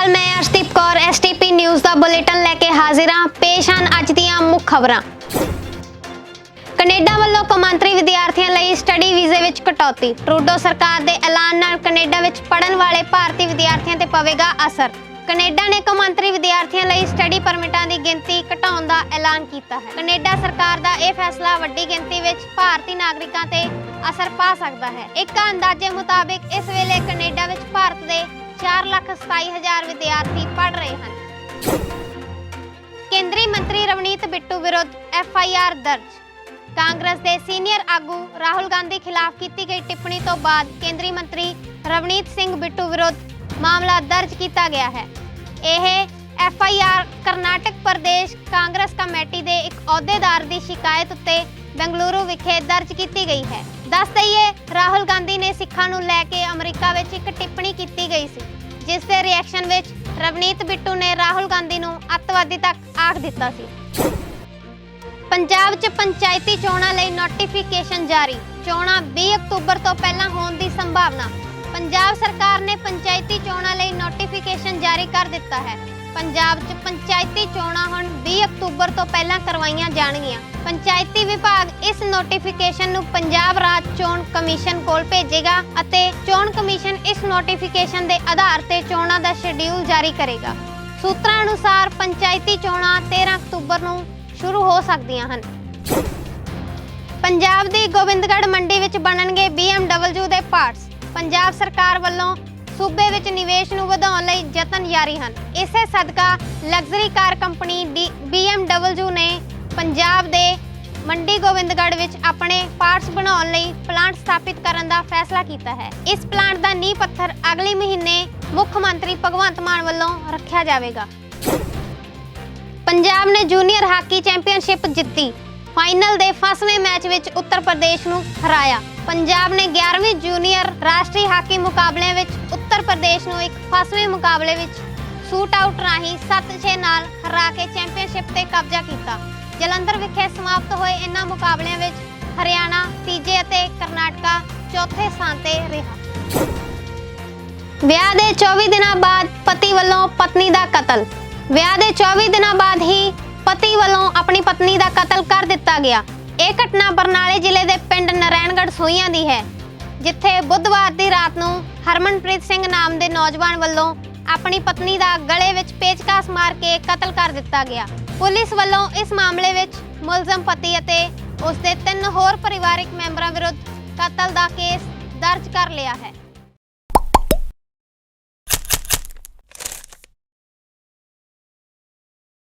ਅਕਾਲ ਮੈਂ Arshdeep Kaur STP news ਦਾ bulletin ਲੈ ਕੇ ਹਾਜ਼ਰ ਹਾਂ। ਪੇਸ਼ ਹਨ ਅੱਜ ਦੀਆਂ ਮੁੱਖ ਖਬਰਾਂ। ਕੈਨੇਡਾ ਵੱਲੋਂ ਕੌਮਾਂਤਰੀ ਵਿਦਿਆਰਥੀਆਂ ਲਈ ਸਟੱਡੀ ਵੀਜ਼ੇ ਵਿੱਚ ਕਟੌਤੀ। ਟਰੂਡੋ ਸਰਕਾਰ ਦੇ ਐਲਾਨ ਨਾਲ ਕੈਨੇਡਾ ਵਿੱਚ ਪੜ੍ਹਨ ਵਾਲੇ ਭਾਰਤੀ ਵਿਦਿਆਰਥੀਆਂ ਤੇ ਪਵੇਗਾ ਅਸਰ। ਕੈਨੇਡਾ ਨੇ ਕੌਮਾਂਤਰੀ ਵਿਦਿਆਰਥੀਆਂ ਲਈ ਸਟੱਡੀ ਪਰਮਿਟਾਂ ਦੀ ਗਿਣਤੀ ਘਟਾਉਣ ਦਾ ਐਲਾਨ ਕੀਤਾ ਹੈ। ਕੈਨੇਡਾ ਸਰਕਾਰ ਦਾ ਇਹ ਫੈਸਲਾ ਵੱਡੀ ਗਿਣਤੀ ਵਿੱਚ ਭਾਰਤੀ ਨਾਗਰਿਕਾਂ ਤੇ ਅਸਰ ਪਾ ਸਕਦਾ ਹੈ। ਇੱਕ ਅੰਦਾਜ਼ੇ ਮੁਤਾਬਿਕ ਇਸ ਵੇਲੇ ਕੈਨੇਡਾ ਵਿੱਚ ਭਾਰਤ ਦੇ 427000 ਵਿਦਿਆਰਥੀ ਪੜ੍ਹ ਰਹੇ ਹਨ। ਕੇਂਦਰੀ ਮੰਤਰੀ ਰਵਨੀਤ ਬਿੱਟੂ ਵਿਰੁੱਧ ਐਫ ਆਈ ਆਰ ਦਰਜ। ਕਾਂਗਰਸ ਦੇ ਸੀਨੀਅਰ ਆਗੂ ਰਾਹੁਲ ਗਾਂਧੀ ਖਿਲਾਫ ਕੀਤੀ ਗਈ ਟਿੱਪਣੀ ਤੋਂ ਬਾਅਦ ਕੇਂਦਰੀ ਮੰਤਰੀ ਰਵਨੀਤ ਸਿੰਘ ਬਿੱਟੂ ਵਿਰੁੱਧ ਮਾਮਲਾ ਦਰਜ ਕੀਤਾ ਗਿਆ ਹੈ। ਇਹ F I R Karnataka Pradesh Congress committee ਦੇ ਇੱਕ ਅਹੁਦੇਦਾਰ ਦੀ ਸ਼ਿਕਾਇਤ ਉੱਤੇ ਬੰਗਲੁਰੂ ਵਿਖੇ ਦਰਜ ਕੀਤੀ ਗਈ ਹੈ। ਦੱਸ ਦਈਏ, ਰਾਹੁਲ ਗਾਂਧੀ ਨੇ ਸਿੱਖਾਂ ਨੂੰ ਲੈ ਕੇ ਅਮਰੀਕਾ ਵਿੱਚ ਇੱਕ ਟਿੱਪਣੀ ਕੀਤੀ ਗਈ ਸੀ। ਜਿਸ ਦੇ ਰਿਐਕਸ਼ਨ ਵਿੱਚ ਰਵਨੀਤ ਬਿੱਟੂ ਨੇ ਰਾਹੁਲ ਗਾਂਧੀ ਨੂੰ ਅੱਤਵਾਦੀ ਤੱਕ ਆਖ ਦਿੱਤਾ ਸੀ। ਪੰਜਾਬ 'ਚ ਪੰਚਾਇਤੀ ਚੋਣਾਂ ਲਈ ਨੋਟੀਫਿਕੇਸ਼ਨ ਜਾਰੀ। ਚੋਣਾਂ 20 ਅਕਤੂਬਰ ਤੋਂ ਪਹਿਲਾਂ ਹੋਣ ਦੀ ਸੰਭਾਵਨਾ। ਪੰਜਾਬ ਸਰਕਾਰ ਨੇ ਪੰਚਾਇਤੀ ਚੋਣਾਂ ਲਈ ਨੋਟੀਫਿਕੇਸ਼ਨ ਜਾਰੀ ਕਰ ਦਿੱਤਾ ਹੈ। ਪੰਜਾਬ 'ਚ ਪੰਚਾਇਤੀ ਚੋਣਾਂ ਹੁਣ 20 ਅਕਤੂਬਰ ਤੋਂ ਪਹਿਲਾਂ ਕਰਵਾਈਆਂ ਜਾਣਗੀਆਂ। ਪੰਚਾਇਤੀ ਵਿਭਾਗ ਇਸ ਨੋਟੀਫਿਕੇਸ਼ਨ ਨੂੰ ਪੰਜਾਬ ਰਾਜ ਚੋਣ ਕਮਿਸ਼ਨ ਕੋਲ ਭੇਜੇਗਾ ਅਤੇ ਚੋਣ ਕਮਿਸ਼ਨ ਇਸ ਨੋਟੀਫਿਕੇਸ਼ਨ ਦੇ ਆਧਾਰ ਤੇ ਚੋਣਾਂ ਦਾ ਸ਼ਡਿਊਲ ਜਾਰੀ ਕਰੇਗਾ। ਸੂਤਰਾਂ ਅਨੁਸਾਰ ਪੰਚਾਇਤੀ ਚੋਣਾਂ 13 ਅਕਤੂਬਰ ਨੂੰ ਸ਼ੁਰੂ ਹੋ ਸਕਦੀਆਂ ਹਨ। ਪੰਜਾਬ ਦੀ ਗੋਬਿੰਦਗੜ੍ਹ ਮੰਡੀ ਵਿੱਚ ਬਣਨਗੇ BMW ਦੇ ਪਾਰਟਸ ਪੰਜਾਬ ਸਰਕਾਰ ਵੱਲੋਂ ਸੂਬੇ ਵਿੱਚ ਨਿਵੇਸ਼ ਨੂੰ ਵਧਾਉਣ ਲਈ ਯਤਨ ਜਾਰੀ ਹਨ। ਇਸੇ ਸਦਕਾ ਲਗਜ਼ਰੀ ਕਾਰ ਕੰਪਨੀ BMW ਨੇ ਪੰਜਾਬ ਦੇ ਮੰਡੀ ਗੋਬਿੰਦਗੜ੍ਹ ਵਿੱਚ ਆਪਣੇ ਪਾਰਟਸ ਬਣਾਉਣ ਲਈ ਪਲਾਂਟ ਸਥਾਪਿਤ ਕਰਨ ਦਾ ਫੈਸਲਾ ਕੀਤਾ ਹੈ। ਇਸ ਪਲਾਂਟ ਦਾ ਨੀਂਹ ਪੱਥਰ ਅਗਲੇ ਮਹੀਨੇ ਮੁੱਖ ਮੰਤਰੀ ਭਗਵੰਤ ਮਾਨ ਵੱਲੋਂ ਰੱਖਿਆ ਜਾਵੇਗਾ। ਪੰਜਾਬ ਨੇ ਜੂਨੀਅਰ ਹਾਕੀ ਚੈਂਪੀਅਨਸ਼ਿਪ ਜਿੱਤੀ। ਫਾਈਨਲ ਦੇ ਫਸਵੇਂ ਮੈਚ ਵਿੱਚ ਉੱਤਰ ਪ੍ਰਦੇਸ਼ ਨੂੰ ਹਰਾਇਆ। ਪੰਜਾਬ ਨੇ 11ਵੀਂ ਜੂਨੀਅਰ ਰਾਸ਼ਟਰੀ ਹਾਕੀ ਮੁਕਾਬਲਿਆਂ ਵਿੱਚ ਉੱਤਰ ਪ੍ਰਦੇਸ਼ ਨੂੰ ਇੱਕ ਫਸਵੇਂ ਮੁਕਾਬਲੇ ਵਿੱਚ ਸ਼ੂਟ ਆਊਟ ਰਾਹੀਂ 7-6 ਨਾਲ ਹਰਾ ਕੇ ਚੈਂਪੀਅਨਸ਼ਿਪ ਤੇ ਕਬਜ਼ਾ ਕੀਤਾ। ਜਲੰਧਰ ਵਿਖੇ ਸਮਾਪਤ ਹੋਏ ਇਨ੍ਹਾਂ ਮੁਕਾਬਲਿਆਂ ਵਿੱਚ ਹਰਿਆਣਾ, ਤੀਜੇ ਅਤੇ ਕਰਨਾਟਕਾ ਚੌਥੇ ਸਥਾਨ ਤੇ ਰਿਹਾ। ਵਿਆਹ ਦੇ 24 ਦਿਨਾਂ ਬਾਅਦ ਪਤੀ ਵੱਲੋਂ ਪਤਨੀ ਦਾ ਕਤਲ। ਵਿਆਹ ਦੇ 24 ਦਿਨਾਂ ਬਾਅਦ ਹੀ ਪਤੀ ਵੱਲੋਂ ਆਪਣੀ ਪਤਨੀ ਦਾ ਕਤਲ ਕਰ ਦਿੱਤਾ ਗਿਆ। ਇਹ ਘਟਨਾ ਬਰਨਾਲੇ ਜ਼ਿਲ੍ਹੇ ਦੇ ਪਿੰਡ ਨਰੈਣਗੜ੍ਹ ਸੋਈਆਂ ਦੀ ਹੈ, ਜਿੱਥੇ ਬੁੱਧਵਾਰ ਦੀ ਰਾਤ ਨੂੰ ਹਰਮਨਪ੍ਰੀਤ ਸਿੰਘ ਨਾਮ ਦੇ ਨੌਜਵਾਨ ਵੱਲੋਂ ਆਪਣੀ ਪਤਨੀ ਦਾ ਗਲੇ ਵਿੱਚ ਪੇਚਕਾਸ ਮਾਰ ਕੇ ਕਤਲ ਕਰ ਦਿੱਤਾ ਗਿਆ। ਪੁਲਿਸ ਵੱਲੋਂ ਇਸ ਮਾਮਲੇ ਵਿੱਚ ਮੁਲਜ਼ਮ ਪਤੀ ਅਤੇ ਉਸ ਦੇ ਤਿੰਨ ਹੋਰ ਪਰਿਵਾਰਕ ਮੈਂਬਰਾਂ ਵਿਰੁੱਧ ਕਤਲ ਦਾ ਕੇਸ ਦਰਜ ਕਰ ਲਿਆ ਹੈ।